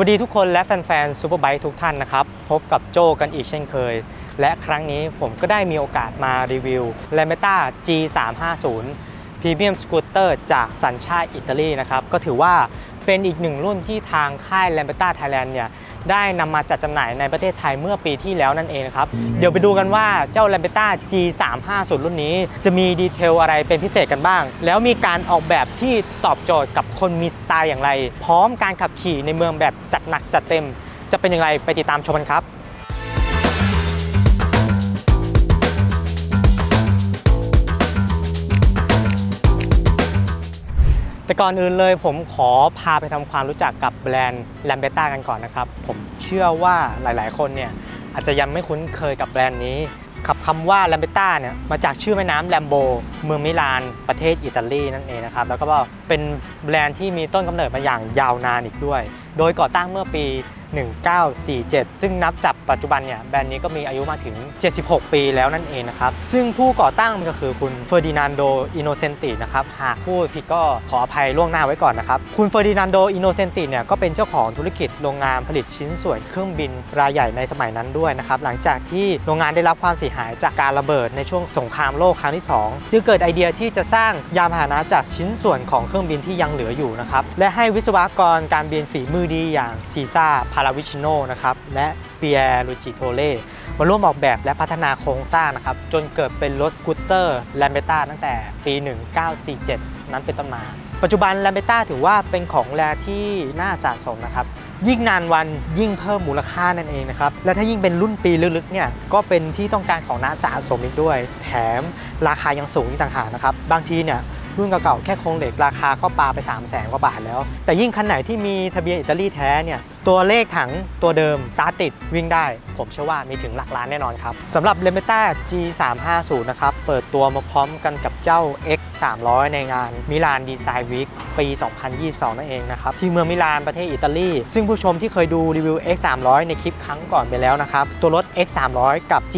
วัสดีทุกคนและแฟนๆซูเปอร์ไบค์ทุกท่านนะครับ พบกับโจกันอีกเช่นเคย และครั้งนี้ผมก็ได้มีโอกาสมารีวิว l a m e t a G350 พรีเมียมสกูตเตอร์จากสัญชาติอิตาลีนะครับ ก็ถือว่าเป็นอีกหนึ่งรุ่นที่ทางค่าย l a m e t a Thailand เนี่ย ได้นำมาจัดจำหน่ายในประเทศไทยเมื่อปีที่แล้วนั่นเองครับเดี๋ยวไปดูกันว่าเจ้า l a m b e t t a G350 รุ่นนี้ จะมีดีเทลอะไรเป็นพิเศษกันบ้าง แล้วมีการออกแบบที่ตอบโจทย์กับคนมีสไตล์อย่างไร พร้อมการขับขี่ในเมืองแบบจัดหนักจัดเต็ม จะเป็นอย่างไรไปติดตามชมกันครับ แต่ก่อนอื่นเลยผมขอพาไปทำความรู้จักกับแบรนด์แลมเบต้ากันก่อนนะครับ ผมเชื่อว่าหลายๆ คนเนี่ยอาจจะยังไม่คุ้นเคยกับแบรนด์นี้ขับคำว่าแลมเบต้าเนี่ยมาจากชื่อแม่น้ำแลมโบเมืองมิลานประเทศอิตาลีนั่นเองนะครับ แล้วก็เป็นแบรนด์ที่มีต้นกำเนิดมาอย่างยาวนานอีกด้วย โดยก่อตั้งเมื่อปี 1947 ซึ่งนับจากปัจจุบันเนี่ยแบรนด์นี้ก็มีอายุมาถึง 76 ปีแล้วนั่นเองนะครับ ซึ่งผู้ก่อตั้งก็คือคุณเฟอร์ดินานโดอินโนเซนตินะครับ หากพูดผิดก็ขออภัยล่วงหน้าไว้ก่อนนะครับ คุณเฟอร์ดินานโดอินโนเซนติเนี่ยก็เป็นเจ้าของธุรกิจโรงงานผลิตชิ้นส่วนเครื่องบินรายใหญ่ในสมัยนั้นด้วยนะครับ หลังจากที่โรงงานได้รับความเสียหายจากการระเบิดในช่วงสงครามโลกครั้งที่ 2 จึงเกิดไอเดียที่จะสร้างยานพาหนะจากชิ้นส่วนของเครื่องบินที่ยังเหลืออยู่นะครับและให้วิศวกรการบินฝีมือดีอย่างซีซ่าาราวิชิโนนะครับและเปียร์ลูจิโทเล่มาร่วมออกแบบและพัฒนาโครงสร้างนะครับจนเกิดเป็นรถสกูตเตอร์แลมเบต้าตั้งแต่ปี 1947 นั้นเป็นต้นมา ปัจจุบันแลมเบต้าถือว่าเป็นของแรที่น่าสะสมนะครับยิ่งนานวันยิ่งเพิ่มมูลค่านั่นเองนะครับ และถ้ายิ่งเป็นรุ่นปีลึกๆเนี่ยก็เป็นที่ต้องการของนักสะสมอีกด้วย แถมราคายังสูงอีกต่างหากนะครับ บางทีเนี่ยรุ่นเก่าๆแค่โครงเหล็กราคาก็ปาไป 3 0 0แสนกว่าบาทแล้ว แต่ยิ่งคันไหนที่มีทะเบียนอิตาลีแท้เนี่ย ตัวเลขถังตัวเดิมตาติดวิ่งได้ ผมเชื่อว่ามีถึงหลักล้านแน่นอนครับสำหรับ l e m e t a G350 นะครับ เปิดตัวมาพร้อมกันกับเจ้า X 300 ในงานมิลานดีไซน์วีคปี 2022 นั่นเองนะครับ ที่เมืองมิลานประเทศอิตาลี ซึ่งผู้ชมที่เคยดูรีวิว X 300 ในคลิปครั้งก่อนไปแล้วนะครับ ตัวรถ X 300 กับ G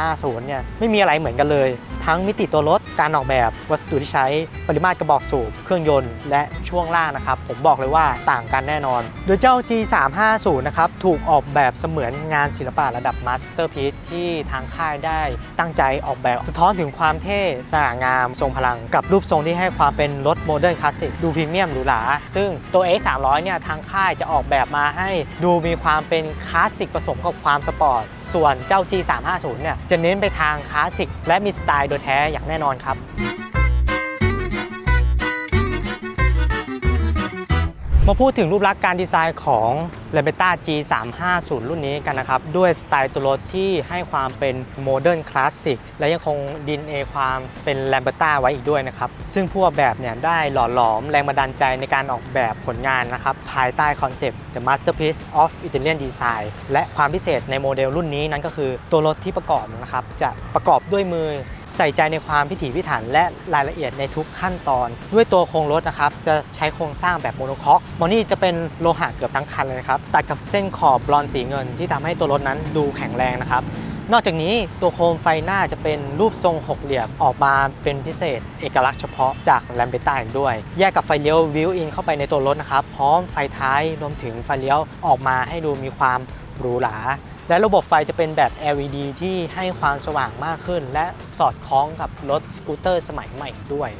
350 เนี่ยไม่มีอะไรเหมือนกันเลย ทั้งมิติตัวรถการออกแบบวัสดุที่ใช้ปริมาตรกระบอกสูบเครื่องยนต์และช่วงล่างนะครับผมบอกเลยว่าต่างกันแน่นอน โดยเจ้า G 350 นะครับ ถูกออกแบบเสมือนงานศิลปะระดับมาสเตอร์พี e ที่ทางค่ายได้ตั้งใจออกแบบ สะท้อนถึงความเท่สง่างาม ทรงพลัง กับรูปทรงที่ให้ความเป็นรถโมเดิร์นคลาสสิกดูพรีเมียมหรูหรา ซึ่งตัว X300 เนี่ย ทางค่ายจะออกแบบมาให้ดูมีความเป็นคลาสสิกผสมกับความสปอร์ต ส่วนเจ้า G350 เนี่ย จะเน้นไปทางคลาสสิกและมีสไตล์โดยแท้อย่างแน่นอนครับ มาพูดถึงรูปลักษณ์การดีไซน์ของ l a b e t a G350 รุ่นนี้กันนะครับ ด้วยสไตล์ตัวรถที่ให้ความเป็นโมเดิร์นคลาสสิกและยังคงดินเอความเป็น l a b e t a ไว้อีกด้วยนะครับ ซึ่งผู้ออกแบบเนี่ยได้หล่อหลอมแรงบันดาลใจในการออกแบบผลงานนะครับ ภายใต้คอนเซปต์ The Masterpiece of Italian Design และความพิเศษในโมเดลรุ่นนี้นั่นก็คือตัวรถที่ประกอบนะครับ จะประกอบด้วยมือ ใส่ใจในความพิถีพิถันและรายละเอียดในทุกขั้นตอน ด้วยตัวโครงรถนะครับ จะใช้โครงสร้างแบบโมโนคอกมอนี่จะเป็นโลหะเกือบทั้งคันเลยนะครับ ตัดกับเส้นขอบบลอนสีเงิน ที่ทำให้ตัวรถนั้นดูแข็งแรงนะครับ นอกจากนี้ตัวโคมไฟหน้าจะเป็นรูปทรงหกเหลี่ยมออกมาเป็นพิเศษ เอกลักษณ์เฉพาะจากแลมเบต้าอีกด้วย แยกกับไฟเลี้ยววิวอินเข้าไปในตัวรถนะครับ พร้อมไฟท้ายรวมถึงไฟเลี้ยวออกมาให้ดูมีความหรูหรา และระบบไฟจะเป็นแบบ LED ที่ให้ความสว่างมากขึ้น และสอดคล้องกับรถสกูตเตอร์สมัยใหม่ด้วย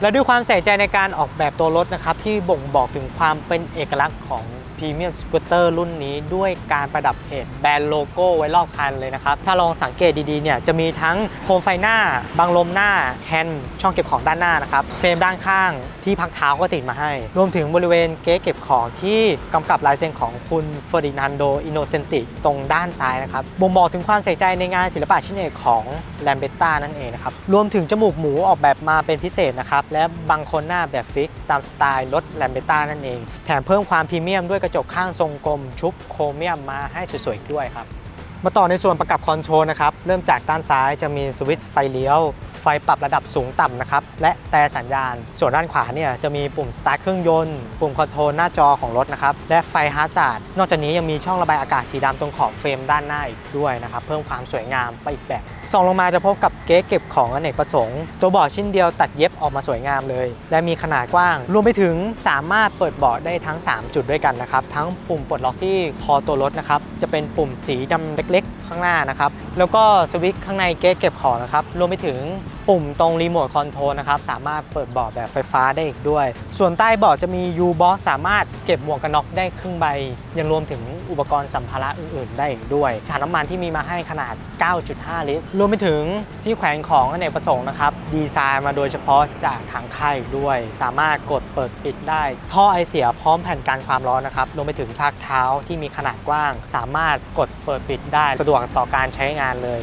และด้วยความใส่ใจในการออกแบบตัวรถนะครับที่บ่งบอกถึงความเป็นเอกลักษณ์ของ พรีเมียมสกูตเตอร์รุ่นนี้ด้วยการประดับเพจแบรนด์โลโก้ไว้รอบคันเลยนะครับ ถ้าลองสังเกตดีๆเนี่ยจะมีทั้งโคมไฟหน้า บังลมหน้า แฮนด์ช่องเก็บของด้านหน้านะครับ เฟรมด้านข้างที่พักเท้าก็ติดมาให้ รวมถึงบริเวณเก๊เก็บของที่กำกับลายเซ็นของคุณเฟอร์ดินานโดอินโนเซนติตรงด้านซ้ายนะครับบ่งบอกถึงความใส่ใจในงานศิลปะชิ้นเอกของแลมเบต้านั่นเองนะครับรวมถึงจมูกหมูออกแบบมาเป็นพิเศษนะครับและบังคนหน้าแบบฟิกตามสไตล์รถแลมเบต้านั่นเอง แถมเพิ่มความพรีเมียมด้วยกระจกข้างทรงกลม ชุบโครเมียมมาให้สวยๆด้วยครับ มาต่อในส่วนประกับคอนโทรลนะครับ เริ่มจากด้านซ้ายจะมีสวิตช์ไฟเลี้ยว ไฟปรับระดับสูงต่ำนะครับ และแต่สัญญาณ ส่วนด้านขวาเนี่ยจะมีปุ่มสตาร์ทเครื่องยนต์ ปุ่มคอนโทรลหน้าจอของรถนะครับ และไฟฮาร์ซาร์ดนอกจากนี้ยังมีช่องระบายอากาศสีดำตรงขอบเฟรมด้านหน้าอีกด้วยนะครับ เพิ่มความสวยงามไปอีกแบบ ส่องลงมาจะพบกับเก๊เก็บของอเนกประสงค์ ตัวเบาะชิ้นเดียวตัดเย็บออกมาสวยงามเลย และมีขนาดกว้าง รวมไปถึงสามารถเปิดเบาะได้ทั้ง 3 จุดด้วยกันนะครับ ทั้งปุ่มปลดล็อกที่คอตัวรถนะครับ จะเป็นปุ่มสีดำเล็กๆ ข้างหน้านะครับ แล้วก็สวิตช์ข้างในเก๊เก็บของนะครับ รวมไปถึง ปุ่มตรงรีโมทคอนโทรลนะครับ สามารถเปิดเบาะแบบไฟฟ้าได้อีกด้วย ส่วนใต้เบาะจะมี U-Box สามารถเก็บหมวกกันน็อกได้ครึ่งใบ ยังรวมถึงอุปกรณ์สัมภาระอื่น ๆ ได้อีกด้วยถังน้ำมันที่มีมาให้ขนาด 9.5 ลิตร รวมไปถึงที่แขวนของอเนกประสงค์นะครับ ดีไซน์มาโดยเฉพาะจากทางค่ายด้วย สามารถกดเปิดปิดได้ ท่อไอเสียพร้อมแผ่นกันความร้อนนะครับ รวมไปถึงพักเท้าที่มีขนาดกว้าง สามารถกดเปิดปิดได้ สะดวกต่อการใช้งานเลย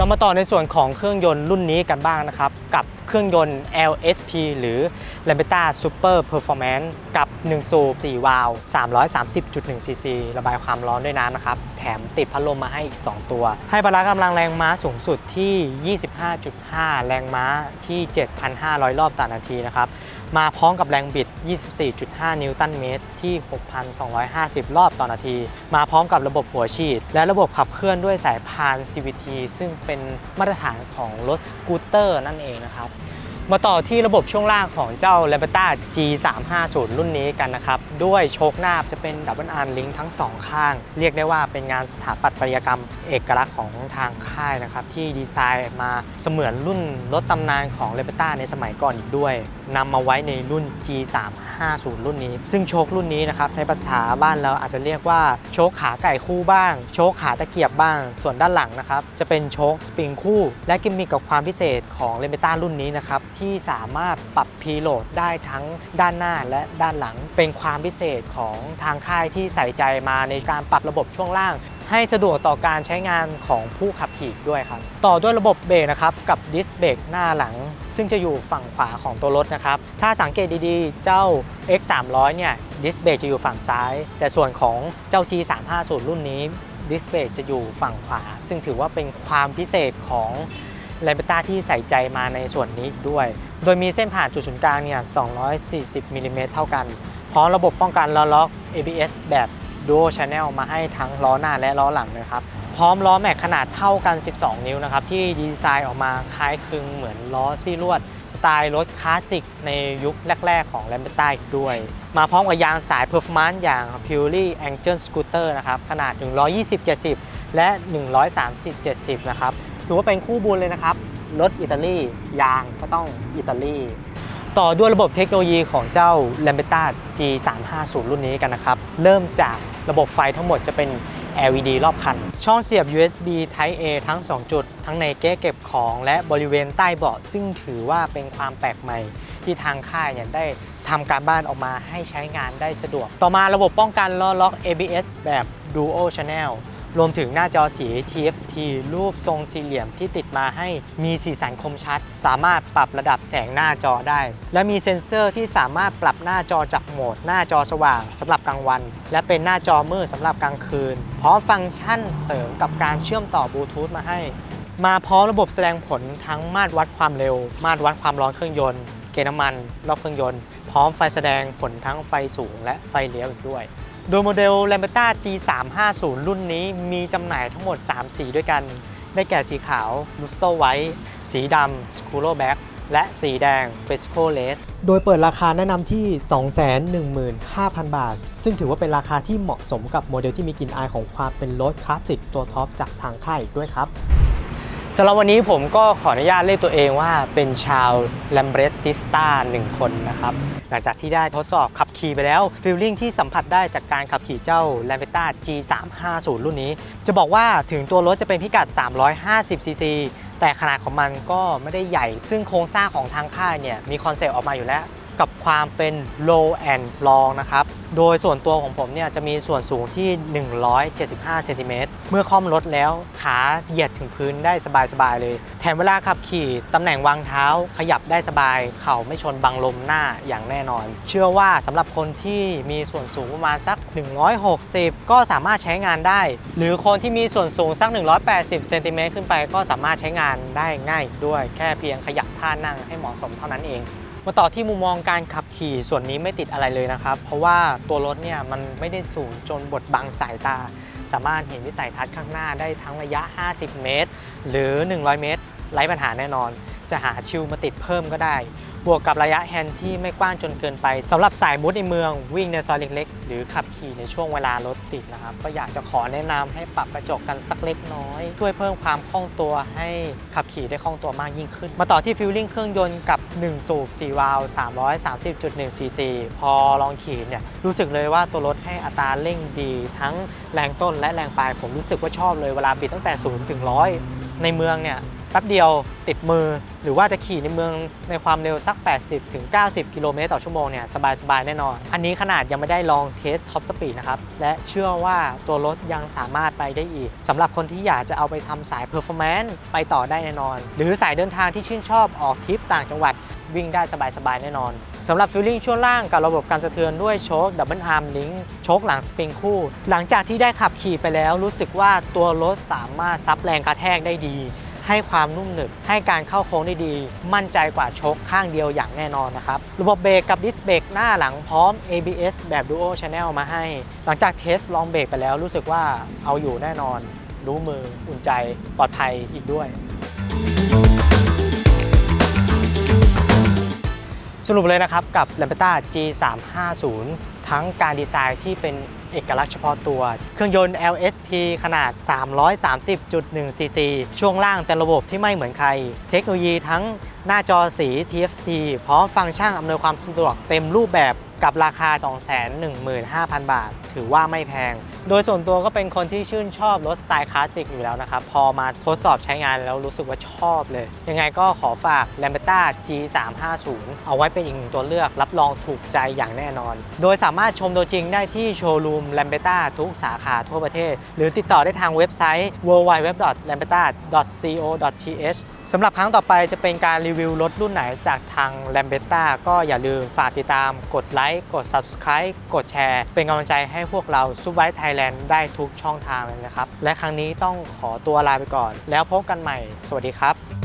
เรามาต่อในส่วนของเครื่องยนต์รุ่นนี้กันบ้างนะครับ กับเครื่องยนต์ LSP หรือ Lambetta Super Performance กับ 1 สูบ 4 วาล์ว330.1 cc ระบายความร้อนด้วยน้ำนะครับ แถมติดพัดลมมาให้อีก 2 ตัว ให้พละกำลังแรงม้าสูงสุดที่ 25.5 แรงม้าที่ 7,500 รอบต่อนาทีนะครับ มาพร้อมกับแรงบิด 24.5 นิวตันเมตรที่ 6,250 รอบต่อนาที มาพร้อมกับระบบหัวฉีด และระบบขับเคลื่อนด้วยสายพาน CVT ซึ่งเป็นมาตรฐานของรถสกูตเตอร์นั่นเองนะครับ มาต่อที่ระบบช่วงล่างของเจ้า l a b e t a G350 รุ่นนี้กันนะครับ ด้วยโชคหน้าจะเป็นดับเบิลอาร์ลิงทั้งสองข้าง เรียกได้ว่าเป็นงานสถาปัตยกรรมเอกลักษณ์ของทางค่ายนะครับ ที่ดีไซน์มาเสมือนรุ่นรถตำนานของ l a b e t a ในสมัยก่อนอีกด้วยนำมาไว้ในรุ่น G350 รุ่นนี้ ซึ่งโชครุ่นนี้นะครับในภาษาบ้านเราอาจจะเรียกว่าโชคขาไก่คู่บ้าง โชคขาตะเกียบบ้าง ส่วนด้านหลังนะครับจะเป็นโชคสปริงคู่ และกิมมิคกับความพิเศษของเลเ b ต้ารุ่นนี้นะครับที่สามารถปรับพีโหลดได้ทั้งด้านหน้าและด้านหลัง เป็นความพิเศษของทางค่ายที่ใส่ใจมาในการปรับระบบช่วงล่าง ให้สะดวกต่อการใช้งานของผู้ขับขี่ด้วยครับ ต่อด้วยระบบเบรกนะครับกับดิสเบรกหน้าหลัง ซึ่งจะอยู่ฝั่งขวาของตัวรถนะครับ ถ้าสังเกตดีๆ เจ้า X 3 0 0เนี่ยดิสเบรกจะอยู่ฝั่งซ้าย แต่ส่วนของเจ้า G 3 5 0รุ่นนี้ดิสเบรกจะอยู่ฝั่งขวา ซึ่งถือว่าเป็นความพิเศษของ แลมเบต้าที่ใส่ใจมาในส่วนนี้ด้วย โดยมีเส้นผ่านจุดศูนย์กลางเนี่ย 240มิลลิเมตรเท่ากัน พร้อมระบบป้องกันล้อล็อก ABS แบบ Dual Channel มาให้ทั้งล้อหน้าและล้อหลังนะครับ พร้อมล้อแม็กขนาดเท่ากัน 12 นิ้วนะครับ ที่ดีไซน์ออกมาคล้ายคลึงเหมือนล้อซี่ลวด สไตล์รถคลาสสิกในยุคแรก ๆ ของ l a m b e t a อีกด้วย มาพร้อมกับยางสาย Performance อย่าง Purely Angel Scooter นะครับขนาด 120-70 และ 130-70 นะครับ ถือว่าเป็นคู่บุญเลยนะครับ รถอิตาลียางก็ต้องอิตาลีต่อด้วยระบบเทคโนโลยีของเจ้า l a m b e t a G350 รุ่นนี้กันนะครับ เริ่มจากระบบไฟทั้งหมดจะเป็น LED รอบคัน ช่องเสียบ USB Type A ทั้ง 2 จุด ทั้งในเก๊เก็บของและบริเวณใต้เบาะ ซึ่งถือว่าเป็นความแปลกใหม่ ที่ทางค่ายเนี่ยได้ทำการบ้านออกมาให้ใช้งานได้สะดวก ต่อมาระบบป้องกันล้อล็อก ABS แบบ Dual Channel รวมถึงหน้าจอสี TFT รูปทรงสี่เหลี่ยมที่ติดมาให้มีสีสันคมชัด สามารถปรับระดับแสงหน้าจอได้ และมีเซ็นเซอร์ที่สามารถปรับหน้าจอจากโหมด หน้าจอสว่างสำหรับกลางวัน และเป็นหน้าจอมืดสำหรับกลางคืน พร้อมฟังก์ชันเสริมกับการเชื่อมต่อบลูทูธมาให้ มาพร้อมระบบแสดงผลทั้งมาตรวัดความเร็ว มาตรวัดความร้อนเครื่องยนต์เกณฑ์น้ำมันรอบเครื่องยนต์ พร้อมไฟแสดงผลทั้งไฟสูงและไฟเลี้ยวอีกด้วย โดยโมเดล l a m b e t a G350 รุ่นนี้มีจำหน่ายทั้งหมด 3 สีด้วยกัน ได้แก่สีขาว l u s t o White สีดำ s c u r o Black และสีแดง f e s c o Red โดยเปิดราคาแนะนำที่ 215,000 บาท ซึ่งถือว่าเป็นราคาที่เหมาะสมกับโมเดลที่มีกลิ่นอายของความเป็นรถคลาสสิกตัวท็อปจากทางค่ายอีกด้วยครับำหรับวันนี้ผมก็ขออนุญาตเรียกตัวเองว่าเป็นชาวแลมเบรติสตาหนึ่งคนนะครับ หลังจากที่ได้ทดสอบขับขี่ไปแล้วฟีลลิ่งที่สัมผัสได้จากการขับขี่เจ้า l a m b e t a G350 รุ่นนี้ จะบอกว่าถึงตัวรถจะเป็นพิกัด 350ซีซีแต่ขนาดของมันก็ไม่ได้ใหญ่ ซึ่งโครงสร้างของทางค่ายเนี่ยมีคอนเซปต์ออกมาอยู่แล้ว กับความเป็น low and long นะครับ โดยส่วนตัวของผมเนี่ยจะมีส่วนสูงที่ 175 เซนติเมตร เมื่อค่อมรถแล้วขาเหยียดถึงพื้นได้สบายๆเลย แถมเวลาขับขี่ตำแหน่งวางเท้าขยับได้สบาย เข่าไม่ชนบังลมหน้าอย่างแน่นอน เชื่อว่าสำหรับคนที่มีส่วนสูงประมาณสัก 160 ก็สามารถใช้งานได้ หรือคนที่มีส่วนสูงสัก 180 เซนติเมตรขึ้นไปก็สามารถใช้งานได้ง่ายด้วย แค่เพียงขยับท่านั่งให้เหมาะสมเท่านั้นเอง มาต่อที่มุมมองการขับขี่ส่วนนี้ไม่ติดอะไรเลยนะครับ เพราะว่าตัวรถเนี่ยมันไม่ได้สูงจนบดบังสายตา สามารถเห็นวิสัยทัศน์ข้างหน้าได้ทั้งระยะ 50 เมตร หรือ 100 เมตร ไร้ปัญหาแน่นอน จะหาชิลมาติดเพิ่มก็ได้ บวกกับระยะแฮนด์ที่ไม่กว้างจนเกินไปสำหรับสายมุดในเมืองวิ่งในซอยเล็กๆ หรือขับขี่ในช่วงเวลารถติดนะครับ ก็อยากจะขอแนะนำให้ปรับกระจกกันสักเล็กน้อย ช่วยเพิ่มความคล่องตัวให้ขับขี่ได้คล่องตัวมากยิ่งขึ้น มาต่อที่ฟิลลิ่งเครื่องยนต์กับ 1 สูบ4วาล์ว330.1ซีซีพอลองขี่เนี่ยรู้สึกเลยว่าตัวรถให้อัตราเร่งดี ทั้งแรงต้นและแรงปลายผมรู้สึกว่าชอบเลยเวลาบิดตั้งแต่0ถึง100ในเมืองเนี่ย แป๊บเดียวติดมือ หรือว่าจะขี่ในเมืองในความเร็วสัก 80ถึง90กิโลเมตรต่อชั่วโมงเนี่ยสบายๆ แน่นอน อันนี้ขนาดยังไม่ได้ลองเทสท็อปสปีดนะครับ และเชื่อว่าตัวรถยังสามารถไปได้อีกสำหรับคนที่อยากจะเอาไปทำสายเพอร์ฟอร์แมนซ์ไปต่อได้แน่นอน หรือสายเดินทางที่ชื่นชอบออกทริปต่างจังหวัดวิ่งได้สบายๆ แน่นอนสำหรับฟิลลิ่งช่วงล่างกับระบบการสะเทือนด้วยโชคดับเบิลอาร์มลิงโชคหลังสปริงคู่ หลังจากที่ได้ขับขี่ไปแล้วรู้สึกว่าตัวรถสามารถซับแรงกระแทกได้ดี ให้ความนุ่มหนึบให้การเข้าโค้งได้ดี มั่นใจกว่าชคข้างเดียวอย่างแน่นอนนะครับ ระบบเบรกกับดิสเบรกหน้าหลังพร้อม ABS แบบ Dual Channel มาให้ หลังจากเทสลองเบรกไปแล้วรู้สึกว่าเอาอยู่แน่นอน รู้มืออุ่นใจปลอดภัยอีกด้วยสรุปเลยนะครับกับ l a m b e t a G350 ทั้งการดีไซน์ที่เป็น เอกลักษณ์เฉพาะตัว เครื่องยนต์ LSP ขนาด 330.1 cc ช่วงล่างแต่ระบบที่ไม่เหมือนใคร เทคโนโลยีทั้งหน้าจอสี TFT พร้อมฟังก์ชันอำนวยความสะดวกเต็มรูปแบบ กับราคา 215,000 บาท ถือว่าไม่แพง โดยส่วนตัวก็เป็นคนที่ชื่นชอบรถสไตล์คลาสสิกอยู่แล้วนะครับ พอมาทดสอบใช้งานแล้วรู้สึกว่าชอบเลย ยังไงก็ขอฝาก l a m b e t a G350 เอาไว้เป็นอีกหนึ่งตัวเลือก รับรองถูกใจอย่างแน่นอน โดยสามารถชมตัวจริงได้ที่โชว์รูม l a m b e t a ทุกสาขาทั่วประเทศ หรือติดต่อได้ทางเว็บไซต์ www.lambetta.co.th สำหรับครั้งต่อไปจะเป็นการรีวิวรถรุ่นไหนจากทาง l a m b e t t a ก็อย่าลืมฝากติดตามกดไลค์กด Subscribe กดแชร์ เป็นกำลังใจให้พวกเราซูไวท์ไทยแลนด์ได้ทุกช่องทางเลยนะครับ และครั้งนี้ต้องขอตัวลาไปก่อน แล้วพบกันใหม่ สวัสดีครับ